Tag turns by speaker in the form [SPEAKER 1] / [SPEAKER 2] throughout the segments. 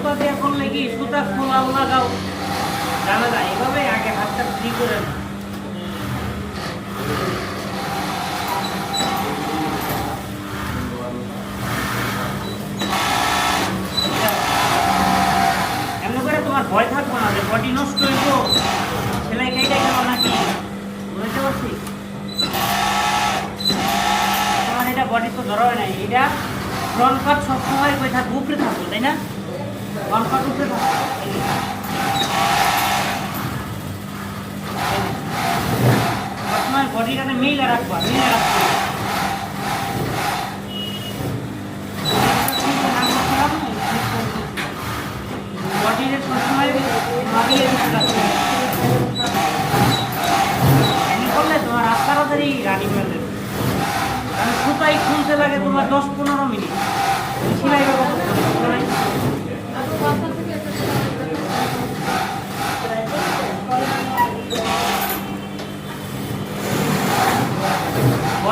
[SPEAKER 1] সুতা দিয়ে করলে সুতা খোলা লাগাও। জানা যায়, এভাবে আগে হাতটা ফ্রি করে তোমার ভয় থাকব না, যে বডি নষ্ট হইব, সেলাই গেল নাকি? বুঝতে পারছি? তোমার এটা বডি তো ধরা নাই, এটা ফ্রন্ট পার্ট সবসময় থাকব উপরে থাকব তাই না ফ্রন্ট পার্ট উপরে থাকব সবসময় বডিটাকে মিলে মিলে রাখবে করলে তোমার রাত তাড়াতাড়ি রানি কারণ সুতাই খুলতে লাগে তোমার দশ পনেরো মিনিট? সেলাই ব্যবহার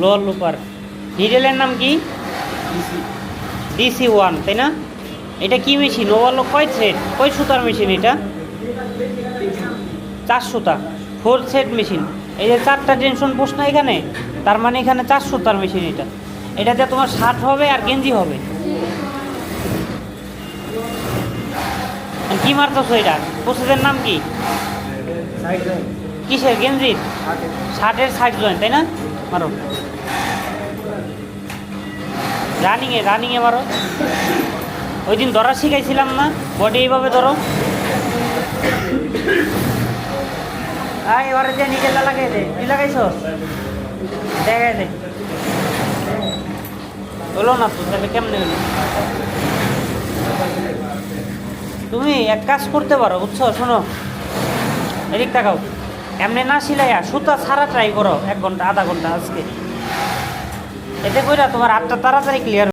[SPEAKER 1] লোয়ার লুপার নিডেলের নাম কি? ডিসি। ওয়ান তাই না? এটা কি মেশিন? ওভারলক কয় থ্রেড কয় সুতার মেশিন এটা? চার সুতা। Four set machine. এই যে চারটা টেনশন পোস্ট না এখানে? তার মানে এখানে চার সুতার মেশিন এটা। এটাতে তোমার শার্ট হবে আর গেঞ্জি হবে। কি মারতেছো এটা? প্রসেসের নাম কি? কিসের গেঞ্জির শার্টের সাইড জয়েন্ট তাই না? মারো। রানিংয়ে রানিংয়ে মারো। ওই দিন ধরা শিখাইছিলাম না, বডি এইভাবে ধরো। এবারে যে নিজে লাগাই দে। তুই লাগাইছ? দেখাই দে। হলো না তো, তাহলে কেমনে হলো? তুমি এক কাজ করতে পারো, বুঝছ? শোনো, এদিক তাকাও। এমনি না সিলাইয়া সুতা ছাড়া ট্রাই করো, এক ঘণ্টা, আধা ঘণ্টা আজকে। এতে কইরা তোমার আটটা তাড়াতাড়ি ক্লিয়ার